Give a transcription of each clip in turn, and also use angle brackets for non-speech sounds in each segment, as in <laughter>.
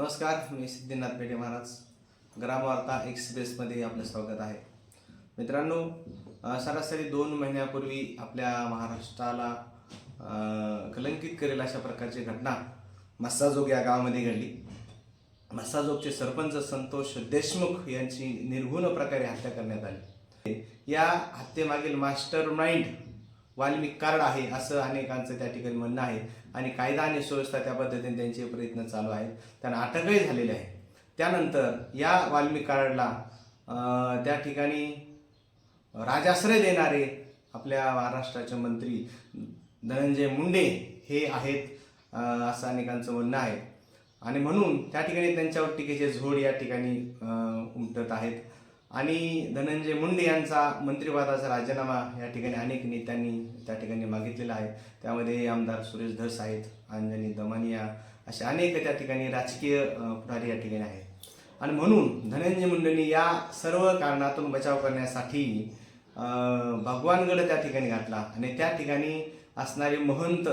नमस्कार मी सिद्धीनाथ पेठे महाराज. ग्रामवार्ता एक्सप्रेसमध्ये आपलं स्वागत आहे. मित्रांनो सरासरी दोन महिन्यापूर्वी आपल्या महाराष्ट्राला कलंकित करेल अशा प्रकारची घटना मस्साजोग या गावामध्ये घडली. मस्साजोगचे सरपंच संतोष देशमुख यांची निर्घुण प्रकारे हत्या करण्यात आली. या हत्येमागील मास्टर माइंड वाल्मिक कार्ड आहे असं अनेकांचं त्या ठिकाणी म्हणणं आहे. आणि कायदा आणि सुव्यवस्था त्या पद्धतीने त्यांचे प्रयत्न चालू आहेत. त्यांना अटकही झालेले आहे. त्यानंतर या वाल्मिक कार्डला त्या ठिकाणी राजाश्रय देणारे आपल्या महाराष्ट्राचे मंत्री धनंजय मुंडे हे आहेत असं अनेकांचं म्हणणं आहे. आणि म्हणून त्या ठिकाणी त्यांच्यावर टीकेचे झोड या ठिकाणी उमटत आहेत. आणि धनंजय मुंडे यांचा मंत्रिपदाचा राजीनामा या ठिकाणी अनेक नेत्यांनी त्या ठिकाणी मागितलेला आहे. त्यामध्ये आमदार सुरेश धस आहेत अंजनी दमानिया असे अनेक त्या ठिकाणी राजकीय पुढारी या ठिकाणी आहेत. आणि म्हणून धनंजय मुंडेंनी या सर्व कारणातून बचाव करण्यासाठी भगवानगड त्या ठिकाणी घातला आणि त्या ठिकाणी असणारे महंत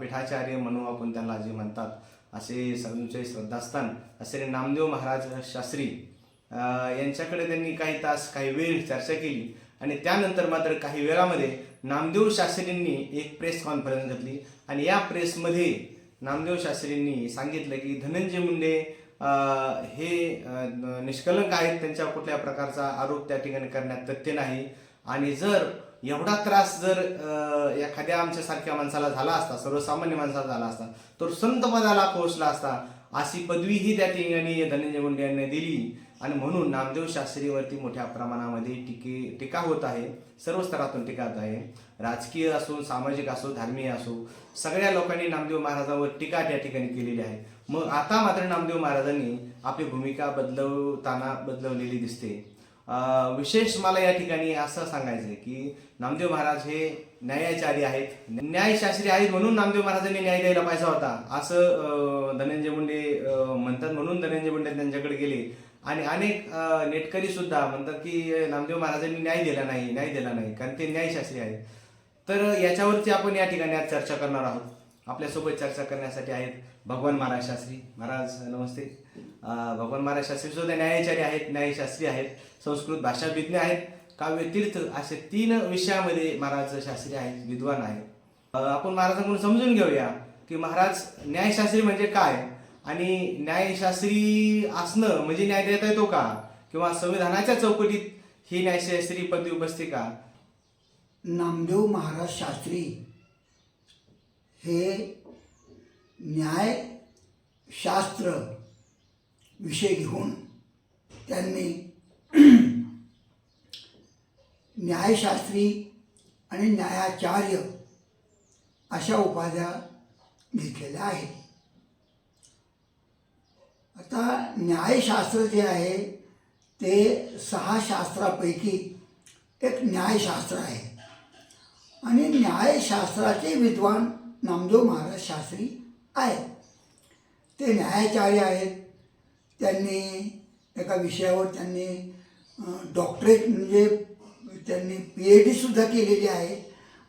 पीठाचार्य म्हणून आपण त्यांना जे म्हणतात असे सर्वांचे श्रद्धास्थान असे नामदेव महाराज शास्त्री यांच्याकडे त्यांनी काही तास काही वेळ चर्चा केली. आणि त्यानंतर मात्र काही वेळामध्ये नामदेव शास्त्रींनी एक प्रेस कॉन्फरन्स घेतली. आणि या प्रेसमध्ये नामदेव शास्त्रींनी सांगितलं की धनंजय मुंडे हे निष्कलंक आहेत. त्यांच्या कुठल्या प्रकारचा आरोप त्या ठिकाणी करण्यात तथ्य नाही. आणि जर एवढा त्रास जर एखाद्या आमच्यासारख्या माणसाला झाला असता सर्वसामान्य माणसाला झाला असता तर संतपदाला पोहोचला असता अशी पदवीही त्या ठिकाणी धनंजय मुंडे यांनी दिली. आणि म्हणून नामदेव शास्त्रीवरती मोठ्या प्रमाणामध्ये टीके टीका होत आहे. सर्व स्तरातून टीका होत आहे. राजकीय असो सामाजिक असो धार्मिक असो सगळ्या लोकांनी नामदेव महाराजांवर टीका त्या ठिकाणी केलेली आहे. मग आता मात्र नामदेव महाराजांनी आपली भूमिका बदलवताना बदलवलेली दिसते. विशेष मला या ठिकाणी असं सांगायचं आहे की नामदेव महाराज हे न्यायाचारी आहेत. न्यायशास्त्री आहेत म्हणून नामदेव महाराजांनी न्याय द्यायला पाहिजे होता. असं धनंजय मुंडे म्हणतात म्हणून धनंजय मुंडे त्यांच्याकडे गेले. आणि अनेक नेटकरी सुद्धा म्हणतात की नामदेव महाराजांनी न्याय दिला नाही न्याय दिला नाही कारण ते न्यायशास्त्री आहेत. तर याच्यावरती आपण या ठिकाणी आज चर्चा करणार आहोत. आपल्यासोबत चर्चा करण्यासाठी आहेत भगवान महाराज शास्त्री. महाराज नमस्ते. भगवान महाराज शास्त्री सुद्धा न्यायाचारी आहेत न्यायशास्त्री आहेत संस्कृत भाषाविज्ञ आहेत काव्यतीर्थ असे तीन विषयामध्ये महाराज शास्त्री आहेत विद्वान आहेत. आपण महाराजांकडून समजून घेऊया की महाराज न्यायशास्त्री म्हणजे काय? आणि न्यायशास्त्री असणं म्हणजे न्याय देता येतो का? किंवा संविधानाच्या चौकटीत ही न्यायशास्त्री पदवी बसते का? नामदेव महाराज शास्त्री हे न्यायशास्त्र विषय घेऊन त्यांनी <clears throat> न्यायशास्त्री आणि न्यायाचार्य अशा उपाध्या घेतलेल्या आहेत. आता न्यायशास्त्र जे आहे ते सहा शास्त्रापैकी एक न्यायशास्त्र आहे. आणि न्यायशास्त्राचे विद्वान नामदेव महाराज शास्त्री आहेत. ते न्यायाचार्य आहेत. त्यांनी एका विषयावर त्यांनी डॉक्टरेट म्हणजे त्यांनी पी एच डीसुद्धा केलेली आहे.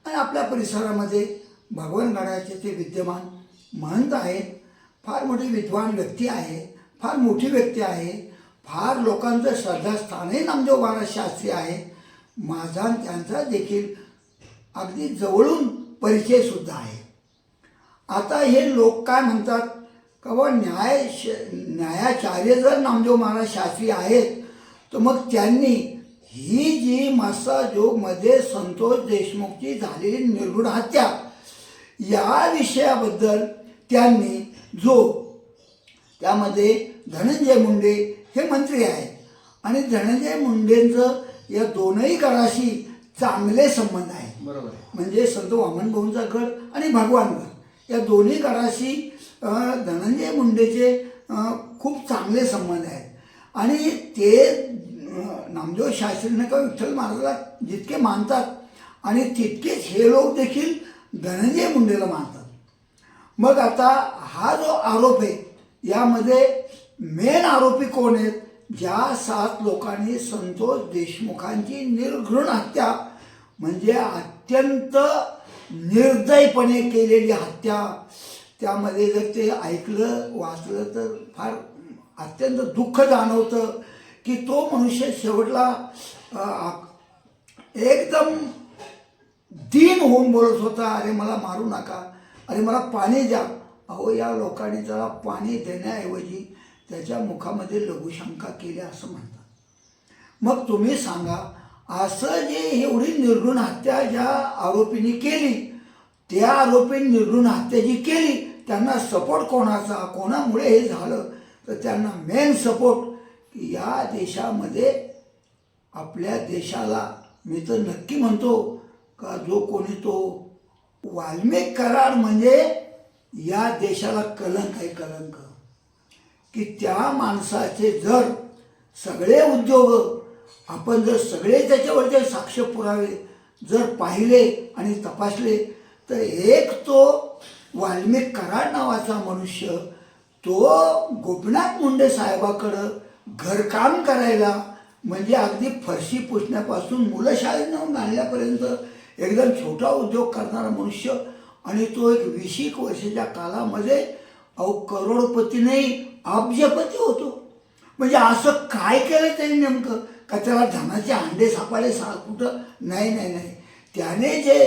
आणि आपल्या परिसरामध्ये भगवानगडाचे ते विद्यमान महंत आहेत फार मोठी विद्वान व्यक्ती आहे फार मोठी व्यक्ती आहे. फार लोकांचं श्रद्धास्थानही नामदेव महाराज शास्त्री आहे. माझा त्यांचा देखील अगदी जवळून परिचय सुद्धा आहे. आता हे लोक काय म्हणतात? का बा न्याय न्यायाचार्य जर नामदेव महाराज शास्त्री आहेत तर मग त्यांनी ही जी मासाजोगमध्ये संतोष देशमुखची झालेली निर्गुण हत्या या विषयाबद्दल त्यांनी जो त्यामध्ये धनंजय मुंडे हे मंत्री आहेत. आणि धनंजय मुंडेंचं या दोनही गडाशी चांगले संबंध आहेत. बरोबर आहे. म्हणजे संत वामन भाऊंचा गड आणि भगवानगड या दोन्ही गडाशी धनंजय मुंडेचे खूप चांगले संबंध आहेत. आणि ते नामदेव शास्त्रींना किंवा विठ्ठल महाराजाला जितके मानतात आणि तितकेच हे लोक देखील धनंजय मुंडेला मानतात. मग आता हा जो आरोप आहे यामध्ये मेन आरोपी कोण आहेत? ज्या सात लोकांनी संतोष देशमुखांची निर्घृण हत्या म्हणजे अत्यंत निर्दयपणे केलेली हत्या. त्यामध्ये जर ते ऐकलं वाचलं तर फार अत्यंत दुःख जाणवतं की तो मनुष्य शेवटला आ- एकदम दीन होऊन बोलत होता अरे मला मारू नका. अरे मला पाणी द्या. अहो या लोकांनी त्याला पाणी देण्याऐवजी त्याच्या मुखामध्ये लघुशंका केली असं म्हणतात. मग तुम्ही सांगा असं जे एवढी निर्घृण हत्या ज्या आरोपींनी केली त्या आरोपींनी निर्गुण हत्या जी केली त्यांना सपोर्ट कोणाचा? कोणामुळे हे झालं? तर त्यांना मेन सपोर्ट की या देशामध्ये आपल्या देशाला मी तर नक्की म्हणतो का जो कोणी तो वाल्मिक करार म्हणजे या देशाला कलंक आहे कलंक. की त्या माणसाचे जर सगळे उद्योग आपण जर सगळे त्याच्यावरचे साक्ष पुरावे जर पाहिले आणि तपासले तर एक तो वाल्मिक कराड नावाचा मनुष्य तो गोपीनाथ मुंडे साहेबाकडं घरकाम करायला म्हणजे अगदी फरशी पुसण्यापासून मुलं शाळेनं आणल्यापर्यंत एकदम छोटा उद्योग करणारा मनुष्य. आणि तो एक वीस एक वर्षाच्या कालामध्ये अहो करोडपती नाही अब्जपती होतो. म्हणजे असं काय केलं त्यांनी नेमकं? का त्याला धनाचे अंडे सापाले सा कुठं? नाही नाही नाही. त्याने जे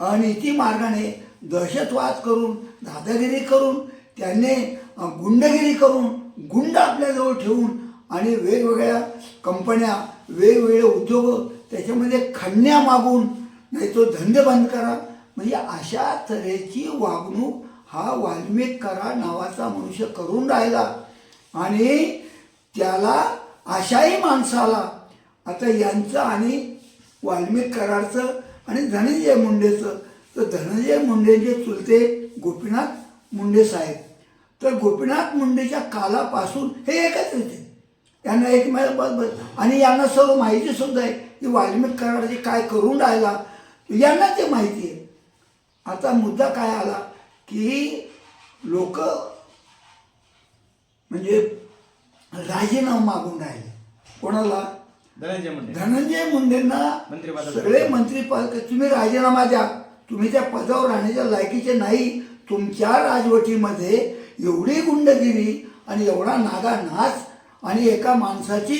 अनिती मार्गाने दहशतवाद करून दादागिरी करून त्याने गुंडगिरी करून गुंड आपल्याजवळ ठेवून आणि वेगवेगळ्या कंपन्या वेगवेगळे उद्योग त्याच्यामध्ये खणण्या मागून नाही तो धंदे बंद करा. म्हणजे अशा तऱ्हेची वागणूक हा वाल्मिकरा नावाचा मनुष्य करून राहिला. आणि त्याला अशाही माणसाला आता यांचं आणि वाल्मिक करारचं आणि धनंजय मुंडेचं तर धनंजय मुंडेचे चुलते गोपीनाथ मुंडे साहेब. तर गोपीनाथ मुंडेच्या कालापासून हे एकच होते. यांना एकमेक बस बस. आणि यांना सर्व माहिती सुद्धा आहे की वाल्मिक कराराचे काय करून राहिला. यांना ते माहिती आहे. आता मुद्दा काय आला? की लोक म्हणजे राजीनामा मागून राहिले. कोणाला? धनंजय मुंडे. धनंजय मुंडेंना सगळे मंत्री पद तुम्ही राजीनामा द्या. तुम्ही त्या पदावर राहण्याच्या लायकीचे नाही. तुमच्या राजवटीमध्ये एवढी गुंडगिरी आणि एवढा नागा नाच आणि एका माणसाची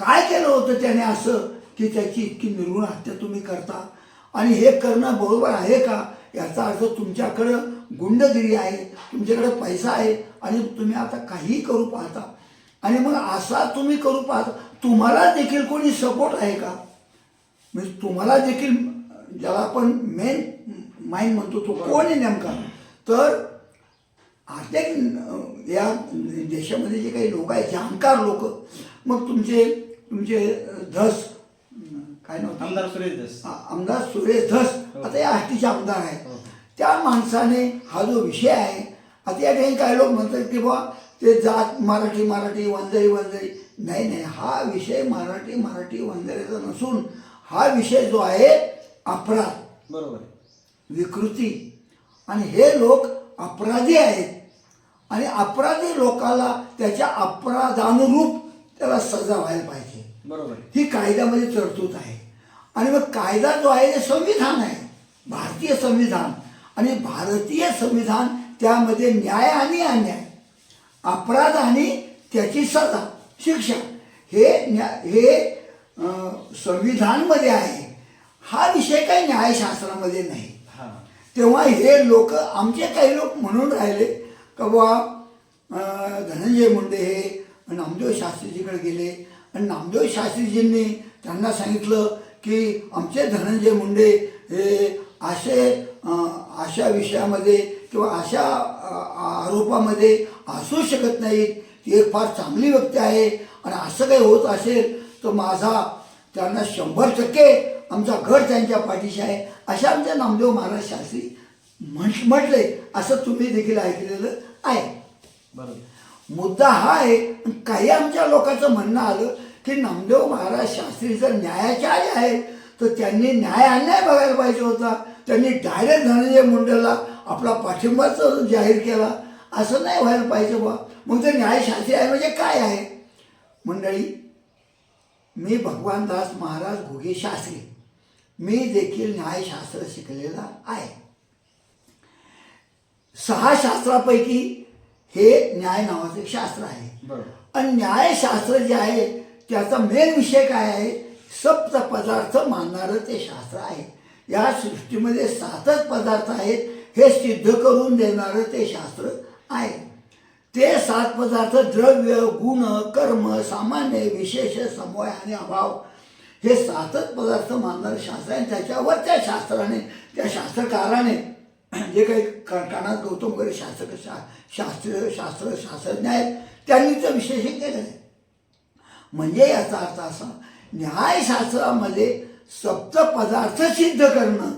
काय केलं होतं त्याने असं की त्याची इतकी निर्गुण हत्या तुम्ही करता? आणि हे करणं बरोबर आहे का? याचा अर्थ तुमच्याकडं गुंडगिरी आहे तुमच्याकडे पैसा आहे आणि तुम्ही आता काहीही करू पाहता. आणि मग असा तुम्ही करू पाहता तुम्हाला देखील कोणी सपोर्ट आहे का? म्हणजे तुम्हाला देखील ज्याला आपण मेन माइंड म्हणतो तो कोण आहे नेमका? तर आता या देशामध्ये जे काही लोक आहेत जाणकार लोक मग तुमचे तुमचे धस काय नव्हतं आमदार सुरेश आ- आमदार सुरेश धस आता या हट्टीचे आमदार आहेत. त्या माणसाने हा जो विषय आहे आता या ठिकाणी काही लोक म्हणतात की बा ते जात मराठी मराठी वंजारी वंजारी नाही नाही हा विषय मराठी मराठी वंजारीचा नसून हा विषय जो आहे अपराध. बरोबर विकृती. आणि हे लोक अपराधी आहेत. आणि अपराधी लोकाला त्याच्या अपराधानुरूप त्याला सजा व्हायला पाहिजे. बरोबर ही कायद्यामध्ये तरतूद आहे. आणि मग कायदा जो आहे ते संविधान आहे. भारतीय संविधान. आणि भारतीय संविधान त्यामध्ये न्याय आणि अन्याय अपराध आणि त्याची सजा शिक्षा हे न्या हे संविधानमध्ये आहे. हा विषय काही न्यायशास्त्रामध्ये नाही. तेव्हा हे लोक आमचे काही लोक म्हणून राहिले का अं, धनंजय मुंडे हे नामदेव शास्त्रीजीकडे गेले. आणि नामदेव शास्त्रीजींनी त्यांना सांगितलं की आमचे धनंजय मुंडे हे असे अशा विषयामध्ये किंवा अशा आरोपामध्ये असू शकत नाहीत. ती एक फार चांगली व्यक्ती आहे. आणि असं काही होत असेल तर माझा त्यांना शंभर टक्के आमचा घर त्यांच्या पाठीशी आहे. अशा आमच्या नामदेव महाराज शास्त्री म्हण म्हटले असं तुम्ही देखील ऐकलेलं आहे. बरोबर. मुद्दा हा आहे काही आमच्या लोकांचं म्हणणं आलं की नामदेव महाराज शास्त्री जर न्यायाचार्य आहेत तर त्यांनी न्याय अन्याय बघायला पाहिजे होता. त्यांनी डायरेक्ट धनंजय मुंडेला आपला पाठिंबाच जाहीर केला असं नाही व्हायला पाहिजे बा मग ते न्यायशास्त्री आहे म्हणजे काय आहे? मंडळी मी भगवानदास महाराज घुगे शास्त्री. मी देखील न्यायशास्त्र शिकलेला आहे. सहा शास्त्रापैकी हे न्याय नावाचं एक शास्त्र आहे. आणि न्यायशास्त्र जे आहे त्याचा मेन विषय काय आहे? सप्त पदार्थ मानणारं ते शास्त्र आहे. या सृष्टीमध्ये सातच पदार्थ आहेत हे सिद्ध करून देणारं ते शास्त्र आहे. ते सात पदार्थ द्रव्य गुण कर्म सामान्य विशेष समूह आणि अभाव हे सातच पदार्थ मानणारं शास्त्र आहे. त्याच्यावर त्या शास्त्राने त्या शास्त्रकाराने जे काही क- कानात गौतम वगैरे शास्त्र शा शास्त्र शास्त्र शास्त्रज्ञ आहेत त्यांनी तर विश्लेषण केलं आहे. म्हणजे याचा अर्थ असा न्यायशास्त्रामध्ये सप्त पदार्थ सिद्ध करणं.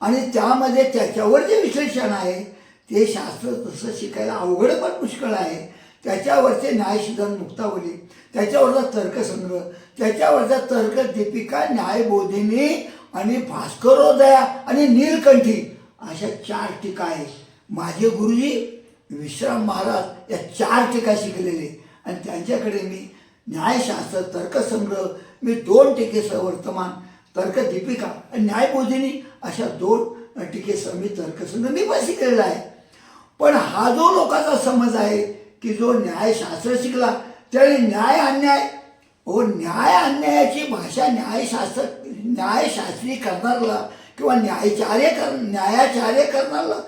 आणि त्यामध्ये त्याच्यावर जे विश्लेषण आहे ते शास्त्र तसं शिकायला अवघड पण पुष्कळ आहे. त्याच्यावरचे न्यायसिद्धांत मुक्तावली त्याच्यावरचा तर्कसंग्रह त्याच्यावरचा तर्क दीपिका न्यायबोधिनी आणि भास्करोदया आणि नीलकंठी अशा चार टीका आहेत. माझे गुरुजी विश्राम महाराज या चार टीका शिकलेले. आणि त्यांच्याकडे मी न्यायशास्त्र तर्कसंग्रह मी दोन टीकेसह वर्तमान तर्क दीपिका आणि न्यायबोधिनी अशा दोन टीकेसह मी तर्कसंघ मी बसिकलेला आहे. पण हा जो लोकांचा समज आहे की जो न्यायशास्त्र शिकला त्याने न्याय अन्याय हो न्याय अन्यायाची भाषा न्यायशास्त्र न्यायशास्त्री करणारला किंवा न्यायचार्य कर न्यायाचार्य करणारला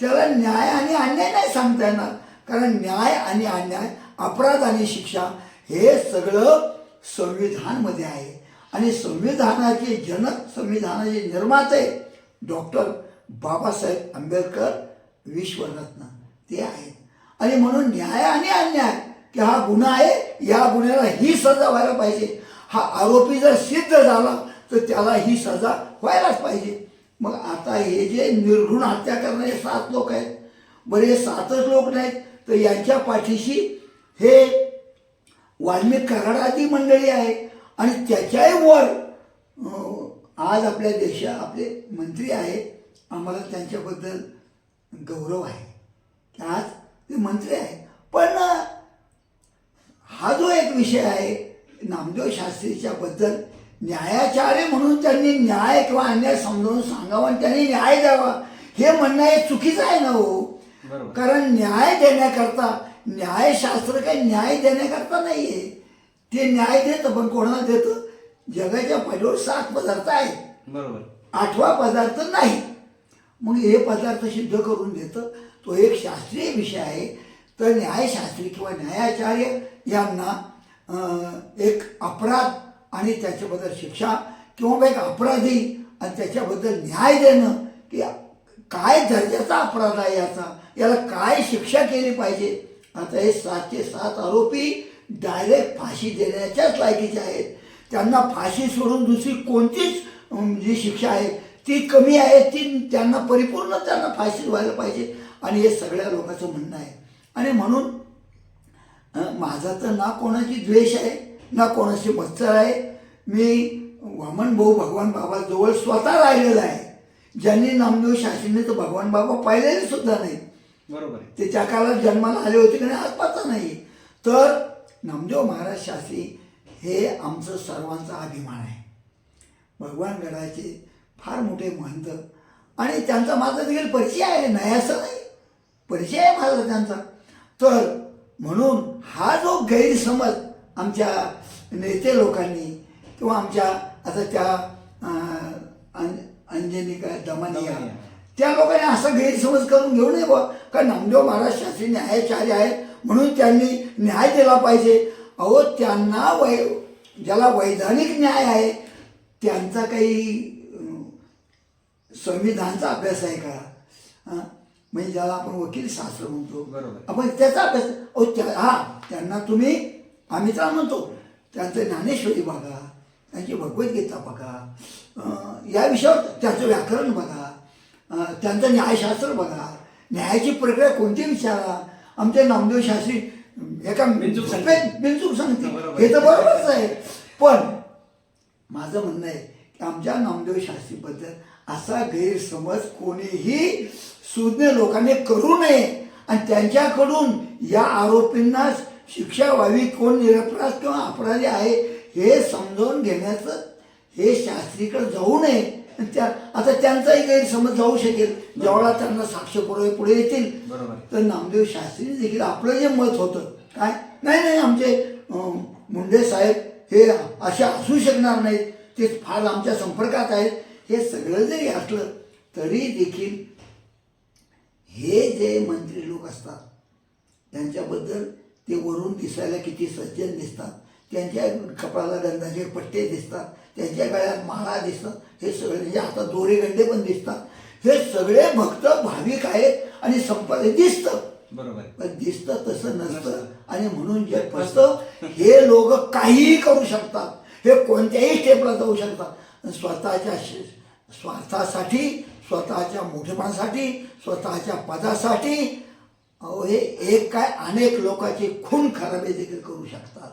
त्याला न्याय आणि अन्याय नाही सांगता येणार. कारण न्याय आणि अन्याय अपराध आणि शिक्षा हे सगळं संविधानमध्ये आहे. आणि संविधानाचे जनक संविधानाचे निर्माते डॉक्टर बाबासाहेब आंबेडकर विश्वरत्न. ते आहेत. आणि म्हणून न्याय आणि अन्याय की हा गुन्हा आहे या गुन्ह्याला ही सजा व्हायला पाहिजे. हा आरोपी जर सिद्ध झाला तर त्याला ही सजा व्हायलाच पाहिजे. मग आता हे जे निर्घृण हत्या करणारे सात लोक आहेत बरे सातच लोक नाहीत तर यांच्या पाठीशी हे वाल्मिक कराडादी मंडळी आहे. आणि त्याच्याही वर आज आपल्या देशा आपले मंत्री आहेत. आम्हाला त्यांच्याबद्दल गौरव आहे. आज ते मंत्री आहे पण हा जो एक विषय आहे नामदेव शास्त्रीच्या बद्दल न्यायाचार्य म्हणून त्यांनी न्याय किंवा अन्याय समजावून सांगावा आणि त्यांनी न्याय द्यावा हे म्हणणं हे चुकीचं आहे ना हो? कारण न्याय देण्याकरता न्यायशास्त्र काही न्याय देण्याकरता नाही आहे ते न्याय देतं पण कोणाला देतं? जगाच्या पाठीवर सात पदार्थ आहेत. बरोबर. आठवा पदार्थ नाही. मग हे पदार्थ सिद्ध करून देतं. तो एक शास्त्रीय विषय आहे. तर न्यायशास्त्री किंवा न्यायाचार्य यांना एक अपराध आणि त्याच्याबद्दल शिक्षा किंवा एक अपराधी आणि त्याच्याबद्दल न्याय देणं की काय दर्जाचा अपराध आहे याचा? याला काय शिक्षा केली पाहिजे? आता हे सातचे सात आरोपी डायरेक्ट फाशी देण्याच्याच लायकीचे आहेत. त्यांना फाशी सोडून दुसरी कोणतीच जी शिक्षा आहे ती कमी आहे ती त्यांना परिपूर्ण त्यांना फाशी व्हायला पाहिजे. आणि हे सगळ्या लोकांचं म्हणणं आहे. आणि म्हणून माझा तर ना कोणाची द्वेष आहे ना कोणाची मत्सर आहे. मी वामन भाऊ भगवान बाबाजवळ स्वतः राहिलेला आहे. ज्यांनी नामदेव शास्त्रीने तर भगवान बाबा पाहिलेले सुद्धा नाही बरोबर आहे. ते त्या काळात जन्माला आले होते की नाही आज पत्ता नाही. तर नामदेव महाराज शास्त्री हे आमचं सर्वांचा अभिमान आहे. भगवान गडाचे फार मोठे महंत. आणि त्यांचा माझा देखील परिचय आहे नाही असं नाही. परिचय आहे माझा त्यांचा. तर म्हणून हा जो गैरसमज आमच्या नेते लोकांनी किंवा आमच्या आता त्या अंजनी काय दमनिया दमनिया. त्या लोकांनी असा गैरसमज करून घेऊ नये बा का नामदेव महाराज शास्त्री न्यायाचार्य आहेत? म्हणून त्यांनी न्याय दिला पाहिजे. अहो त्यांना वै ज्याला वैधानिक न्याय आहे त्यांचा काही संविधानचा अभ्यास आहे का? म्हणजे ज्याला आपण वकील शास्त्र म्हणतो. बरोबर. आपण त्याचा अभ्यास अहो त्या हा त्यांना तुम्ही आम्ही तर म्हणतो. त्यांचं ज्ञानेश्वरी बघा त्यांची भगवद्गीता बघा या विषयावर त्यांचं व्याकरण बघा त्यांचं न्यायशास्त्र बघा. न्यायाची प्रक्रिया कोणती विचारा. आमचे नामदेव शास्त्री एका बिनचूक सांगते. हे तर बरोबरच आहे. पण माझं म्हणणं आहे की आमच्या नामदेव शास्त्रीबद्दल असा गैरसमज कोणीही सुज्ञ लोकांनी करू नये. आणि त्यांच्याकडून या आरोपींना शिक्षा व्हावी कोण निरपराध किंवा अपराधी आहे हे समजावून घेण्याचं हे शास्त्रीकडे जाऊ नये. त्या आता त्यांचाही गैरसमज जाऊ शकेल. जेवढा त्यांना साक्ष पुरावे पुढे येतील. तर नामदेव शास्त्री देखील आपलं जे मत होतं काय? नाही नाही आमचे मुंडे साहेब हे असे असू शकणार नाहीत. ते फार आमच्या संपर्कात आहेत. हे सगळं जरी असलं तरी देखील हे जे मंत्री लोक असतात त्यांच्याबद्दल ते वरून दिसायला किती सज्जन दिसतात. त्यांच्या कपाळाला गंधाचे पट्टे दिसतात. त्यांच्या गळ्यात माळा दिसतात हे सगळे त्यांच्या हातात दोरे गंडे पण दिसतात. हे सगळे भक्त भाविक आहेत आणि संपले दिसतं. बरोबर. पण दिसतं तसं नसतं. आणि म्हणून जे फसतं हे लोक काहीही करू शकतात. हे कोणत्याही स्टेपला जाऊ शकतात. स्वतःच्या स्वार्थासाठी स्वतःच्या मोठेपणासाठी स्वतःच्या पदासाठी हे एक काय अनेक लोकांची खून खराबी देखील करू शकतात.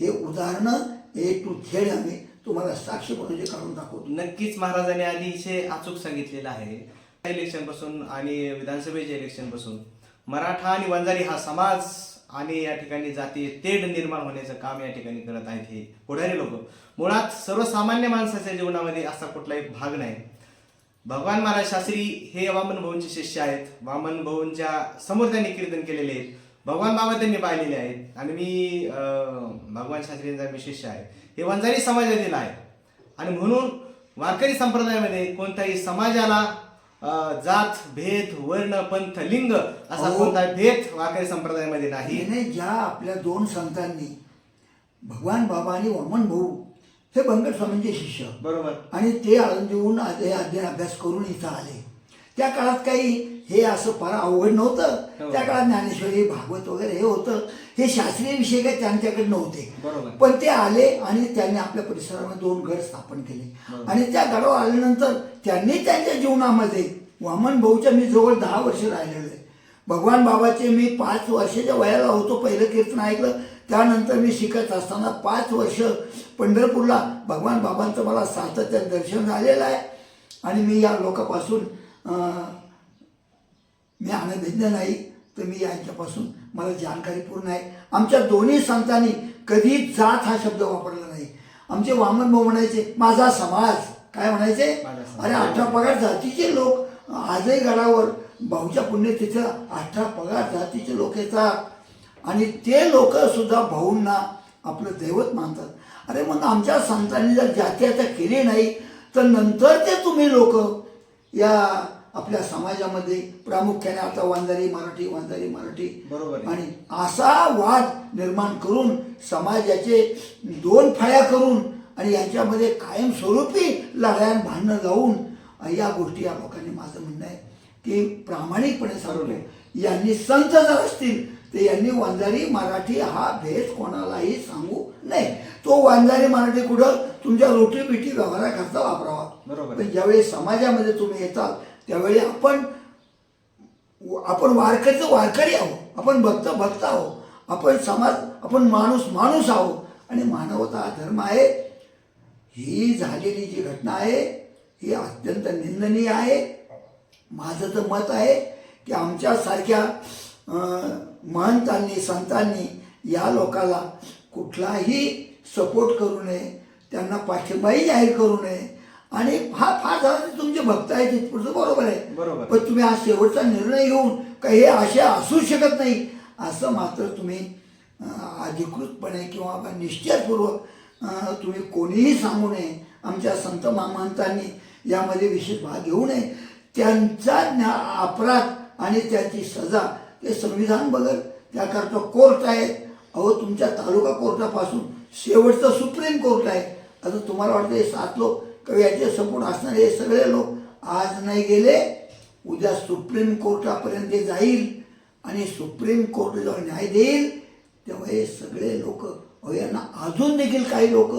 हे उदाहरणं ए टू झेड आम्ही तुम्हाला साक्षी म्हणून काढून दाखवतो. नक्कीच महाराजांनी अतिशय अचूक सांगितलेलं आहे. इलेक्शनपासून आणि विधानसभेच्या इलेक्शनपासून. मराठा आणि वंजारी हा समाज आणि या ठिकाणी जाती तेढ निर्माण होण्याचं काम या ठिकाणी करत आहेत हे पुढारी लोक. मुळात सर्वसामान्य माणसाच्या जीवनामध्ये असा कुठलाही भाग नाही. भगवान महाराज शास्त्री हे वामन भाऊंचे शिष्य आहेत. वामन भाऊंच्या समोर त्यांनी कीर्तन केलेले आहेत. भगवान बाबा त्यांनी पाहिलेले आहेत. आणि मी भगवान शास्त्रींचा मी शिष्य आहे. हे वंजारी समाजातील आहे. आणि म्हणून वारकरी संप्रदायामध्ये कोणत्याही समाजाला जात भेद वर्ण पंथ लिंग असा अहो. कोणता भेद वारकरी संप्रदायामध्ये नाही. ज्या आपल्या दोन संतांनी भगवान बाबा आणि वामन भाऊ हे बंगट स्वामींचे शिष्य. बरोबर. आणि ते आळंदीहून हे अध्ययन अभ्यास करून इथं आले. त्या काळात काही हे असं फार अवघड नव्हतं. हो. त्या काळात ज्ञानेश्वरी भागवत वगैरे हे होतं. हे शास्त्रीय विषय काही त्यांच्याकडे नव्हते. पण ते आले आणि त्यांनी आपल्या परिसरामध्ये दोन गड स्थापन केले. आणि त्या गडावर आल्यानंतर त्यांनी त्यांच्या जीवनामध्ये वामन भाऊच्या मी जवळ दहा वर्ष राहिलेलो आहे. भगवान बाबाचे मी पाच वर्षाच्या वयाला होतो पहिलं कीर्तन ऐकलं. त्यानंतर मी शिकत असताना पाच वर्ष पंढरपूरला भगवान बाबांचं मला सातत्यानं दर्शन झालेलं आहे. आणि मी या लोकांपासून मी अनभिज्ञ नाही तर मी यांच्यापासून मला जानकारी पूर्ण आहे. आमच्या दोन्ही संतांनी कधी जात हा शब्द वापरला नाही. आमचे वामन भाऊ म्हणायचे माझा समाज. काय म्हणायचे. अरे अठरा पगार जातीचे लोक आजही गडावर भाऊच्या पुण्यतिथीला अठरा पगार जातीचे लोक येतात. आणि ते लोक सुद्धा भाऊंना आपलं दैवत मानतात. अरे मग आमच्या संतांनी जर जाती आता केली नाही तर नंतर ते तुम्ही लोक या आपल्या समाजामध्ये प्रामुख्याने आता वंजारी मराठी वंजारी मराठी. बरोबर. आणि असा वाद निर्माण करून समाजाचे दोन फळ्या करून आणि यांच्यामध्ये कायमस्वरूपी लढाया भांडणं लावून या गोष्टी या लोकांनी माझं म्हणणं आहे की प्रामाणिकपणे सांगतो यांनी संत जर असतील तर यांनी वंजारी मराठी हा भेद कोणालाही सांगू नये. तो वंजारी मराठी कुठं? तुमच्या रोटी बिटी व्यवहाराकरता वापरावा. बरोबर. ज्यावेळी समाजामध्ये तुम्ही येतात त्यावेळी आपण आपण वारकरीचं वारकरी आहो आपण भक्त भक्त आहो आपण समाज आपण माणूस माणूस आहो आणि मानवता हा धर्म आहे. ही झालेली जी घटना आहे ही अत्यंत निंदनीय आहे. माझं तर मत आहे की आमच्यासारख्या महंतांनी संतांनी या लोकाला कुठलाही सपोर्ट करू नये. त्यांना पाठिंबाही जाहीर करू नये. आणि हा फार झाला तुमचे भक्त आहेत तिथपुरतं बरोबर आहे. बरोबर. पण तुम्ही हा शेवटचा निर्णय घेऊन का हे असे असू शकत नाही असं मात्र तुम्ही अधिकृतपणे किंवा निश्चयपूर्वक तुम्ही कोणीही सांगू नये. आमच्या संत महंतांनी यामध्ये विशेष भाग घेऊ नये. त्यांचा ज्ञा अपराध आणि त्याची सजा ते संविधान बघत त्याकरता कोर्ट आहे. अहो तुमच्या तालुका कोर्टापासून शेवटचं सुप्रीम कोर्ट आहे. आता तुम्हाला वाटतं हे सात लोक तर याचे सपोर्ट असणारे हे सगळे लोक आज नाही गेले. उद्या सुप्रीम कोर्टापर्यंत जाईल आणि सुप्रीम कोर्ट जेव्हा न्याय देईल तेव्हा हे सगळे लोक यांना अजून देखील काही लोक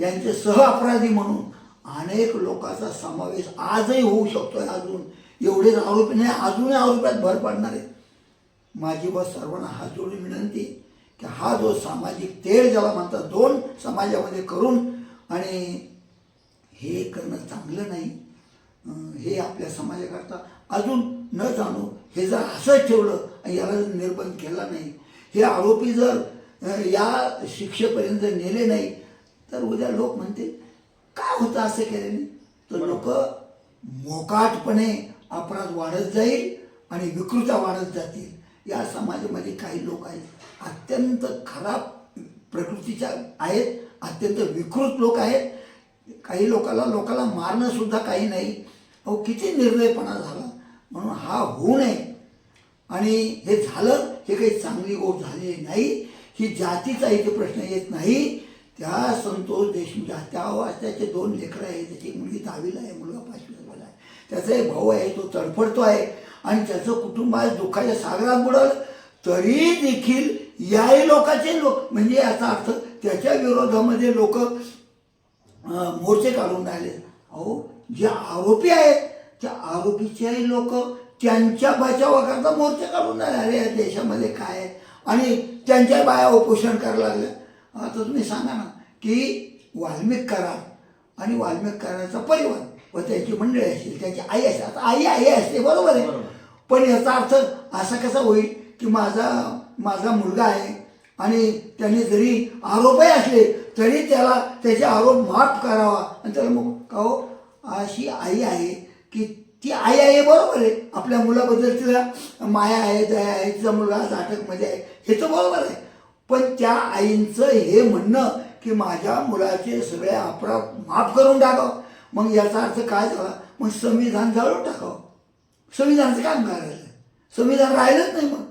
यांचे सह अपराधी म्हणून अनेक लोकांचा समावेश आजही होऊ शकतोय अजून. एवढेच आरोपी नाही अजूनही आरोपात भर पडणार आहे. माझी व सर्वांना हात जोडून विनंती की हा जो सामाजिक तेढ ज्याला म्हणतात दोन समाजामध्ये करून आणि हे करणं चांगलं नाही. हे आपल्या समाजाकरता अजून न जाणू हे जर असंच ठेवलं आणि याला जर निर्बंध केला नाही हे आरोपी जर या शिक्षेपर्यंत जर नेले नाही तर उद्या लोक म्हणते काय होतं असं केल्याने? तर लोक मोकाटपणे अपराध वाढत जाईल आणि विकृत्या वाढत जातील. या समाजामध्ये काही लोक आहेत अत्यंत खराब प्रकृतीच्या आहेत अत्यंत विकृत लोक आहेत काही लोकाला लोकाला मारणं सुद्धा काही नाही. अहो किती निर्णयपणा झाला. म्हणून हा होऊ नये. आणि हे झालं हे काही चांगली गोष्ट झालेली नाही. ही जातीचा इथे प्रश्न येत नाही. त्या संतोष देशमुख त्या त्याचे दोन लेकरं आहे त्याची मुलगी दहावीला आहे मुलगा पाचवीला झाला आहे. त्याचा एक भाऊ आहे तो तडफडतो आहे. आणि त्याचं कुटुंब आज दुःखाच्या सागरात बुडालं. तरी देखील याही लोकाचे लोक म्हणजे याचा अर्थ त्याच्या विरोधामध्ये लोक मोर्चे काढून राहिले. अहो जे आरोपी आहेत त्या आरोपीचेही लोक त्यांच्या बचावाकरता मोर्चे काढून राहिले या देशामध्ये काय आहे. आणि त्यांच्या बाया उपोषण करायला लागल्या. आता तुम्ही सांगा ना की वाल्मिक करार आणि वाल्मिक कराराचा परिवार व त्यांची मंडळी असतील त्यांची आई असते आता आई आई असते बरोबर आहे. पण याचा अर्थ असा कसा होईल की माझा माझा मुलगा आहे आणि त्याने जरी आरोपही असले तरी त्याला त्याचे आरोप माफ करावा. आणि त्याला मग का हो अशी आई आहे की ती आई आहे बरोबर आहे. आपल्या मुलाबद्दल तिला माया आहे दया आहे तिचा मुलगा आज आहे हे तर बरोबर आहे. पण त्या आईंचं हे म्हणणं की माझ्या मुलाचे सगळे अपराध माफ करून टाकावं. मग याचा अर्थ काय झाला? मग संविधान जाळून टाकावं. संविधानाचं काम काय संविधान राहिलंच नाही मग.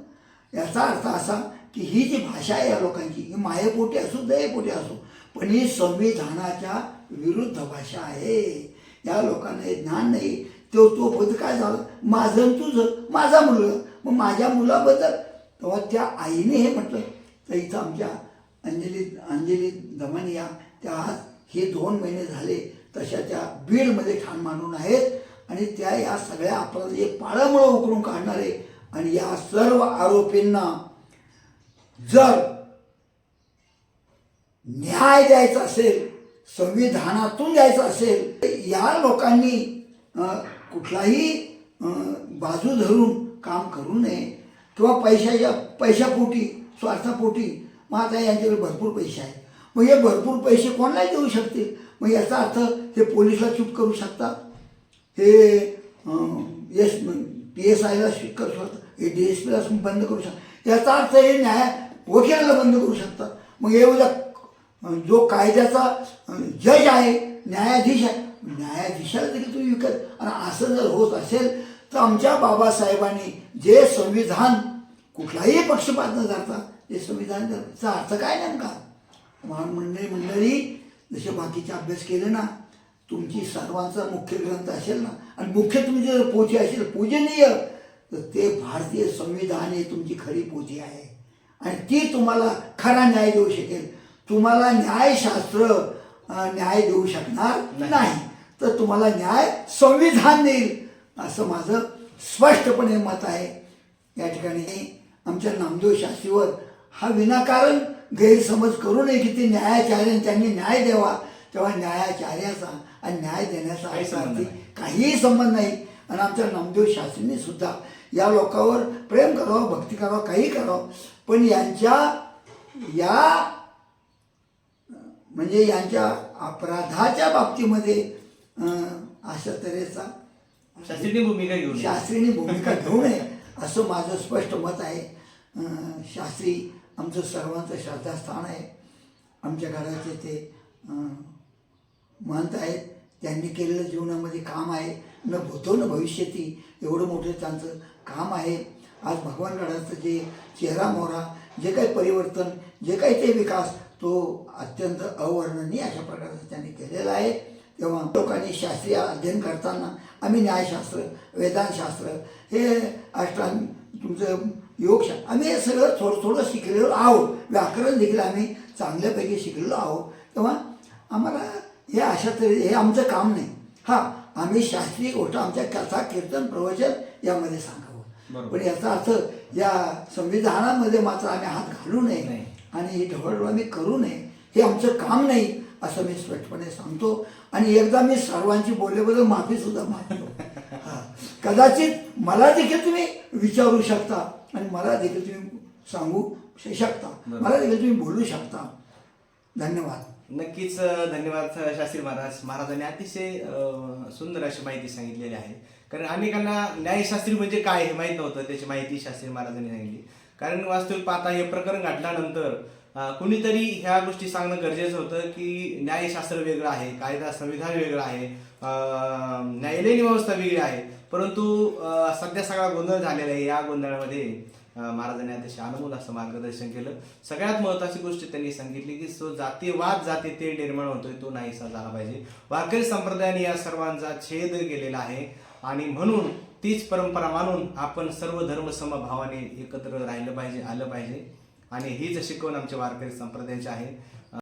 याचा अर्थ असा की ही जी भाषा आहे या लोकांची ही मायेपोटी असो दयेपोटी असो पण ही संविधानाच्या विरुद्ध भाषा आहे. या लोकांना हे ज्ञान नाही. तो तो पद काय झालं? माझं तुझं. माझा मुलगा. मग माझ्या मुलाबद्दल तेव्हा त्या आईने हे म्हटलं. तर इथं आमच्या अंजली अंजली दमानी या त्या आज हे दोन महिने झाले तशा त्या बीडमध्ये ठाण मांडून आहेत. आणि त्या या सगळ्या अपराधाचे पाळमुळं उकरून काढणारे. आणि या सर्व आरोपींना जर न्याय द्यायचा असेल संविधानातून द्यायचं असेल तर या लोकांनी कुठलाही बाजू धरून काम करू नये. किंवा पैशाच्या पैशापोटी स्वार्थापोटी मग आता यांच्याकडे भरपूर पैसे आहेत. मग हे भरपूर पैसे कोणालाही देऊ शकतील? मग याचा अर्थ हे पोलिसला चूप करू शकतात? हे एस पी एस आयला करू शकतात? हे डी एस पीला बंद करू शकतात? याचा अर्थ हे न्याय वकिलाला बंद करू शकतात? मग हे उद्या जो कायद्याचा जज आहे न्यायाधीश आहे. न्यायाधीशाला देखील तुम्ही विकत. आणि असं जर होत असेल तर आमच्या बाबासाहेबांनी जे संविधान कुठलाही पक्षपात न धरता जे संविधान चा अर्थ काय नेमका? महान मंडळी मंडळी जसे बाकीचे अभ्यास केले ना तुमची सर्वांचा मुख्य ग्रंथ असेल ना आणि मुख्य तुमची जर पोथी असेल पूजनीय तर ते भारतीय संविधान हे तुमची खरी पोथी आहे. आणि ती तुम्हाला खरा न्याय देऊ शकेल. तुम्हाला न्यायशास्त्र न्याय देऊ शकणार नाही. तर तुम्हाला न्याय संविधान देईल असं माझं स्पष्टपणे मत आहे. या ठिकाणी आमच्या नामदेव शास्त्रीवर हा विनाकारण गैरसमज करू नये की ते न्यायाचार्याने त्यांनी न्याय द्यावा. तेव्हा न्यायाचार्याचा आणि न्याय देण्याचा नाही. काहीही संबंध नाही. आणि आमच्या नामदेव शास्त्रींनी सुद्धा या लोकांवर प्रेम करावं भक्ती करावं काही करावं. पण यांच्या या म्हणजे यांच्या अपराधाच्या बाबतीमध्ये अशा तऱ्हेचा शास्त्रीय भूमिका घेऊन ये. शास्त्रीने भूमिका घेऊ नये असं माझं स्पष्ट मत आहे. शास्त्री आमचं सर्वांचं श्रद्धास्थान आहे. आमच्या घराचे ते महंत आहेत. त्यांनी केलेलं जीवनामध्ये काम आहे. न भूतो न भविष्यती एवढं मोठं त्यांचं काम आहे. आज भगवानगडाचं जे चेहरा मोहरा जे काही परिवर्तन जे काही ते विकास तो अत्यंत अवर्णनीय अशा प्रकारचं त्यांनी केलेला आहे. तेव्हा लोकांनी शास्त्रीय अध्ययन करताना आम्ही न्यायशास्त्र वेदांतशास्त्र हे अष्टांग तुमचं योगशास्त्र आम्ही हे सगळं थोडं थोडं शिकलेलो आहोत. व्याकरण देखील आम्ही चांगल्यापैकी शिकलेलो आहोत. तेव्हा आम्हाला हे अशा तरी हे आमचं काम नाही. हां आम्ही शास्त्रीय गोष्ट आमच्या कथा कीर्तन प्रवचन यामध्ये सांगावं. पण याचा अर्थ या संविधानामध्ये मात्र आम्ही हात घालू नये. नाही. आणि ही ढवळढवळणी करू नये हे आमचं काम नाही असं मी स्पष्टपणे सांगतो. आणि एकदा मी सर्वांची बोलल्याबद्दल माफी सुद्धा मागतो. हा. कदाचित मला देखील तुम्ही विचारू शकता आणि मला देखील तुम्ही सांगू शकता. मला देखील तुम्ही बोलू शकता. धन्यवाद. नक्कीच धन्यवाद शास्त्री महाराज. महाराजांनी अतिशय सुंदर अशी माहिती सांगितलेली आहे. कारण अनेकांना न्यायशास्त्री म्हणजे काय हे माहीत नव्हतं त्याची माहिती शास्त्री महाराजांनी सांगितली. कारण वास्तविक पाहता हे प्रकरण घडल्यानंतर कुणीतरी ह्या गोष्टी सांगणं गरजेचं होतं की न्यायशास्त्र वेगळं आहे कायदा संविधान वेगळं आहे न्यायालयीन व्यवस्था वेगळी आहे. परंतु सध्या सगळा गोंधळ झालेला आहे. या गोंधळामध्ये महाराजांनी अतिशय अनमोल असं मार्गदर्शन केलं. सगळ्यात महत्वाची गोष्ट त्यांनी सांगितली की जो जातीवाद जाती ते निर्माण होतोय तो नाहीसा झाला पाहिजे. वारकरी संप्रदायाने या सर्वांचा छेद केलेला आहे. आणि म्हणून तीच परंपरा मानून आपण सर्व धर्म समभावाने एकत्र राहिलं पाहिजे आलं पाहिजे. आणि हीच शिकवण आमच्या वारकरी संप्रदायाची आहे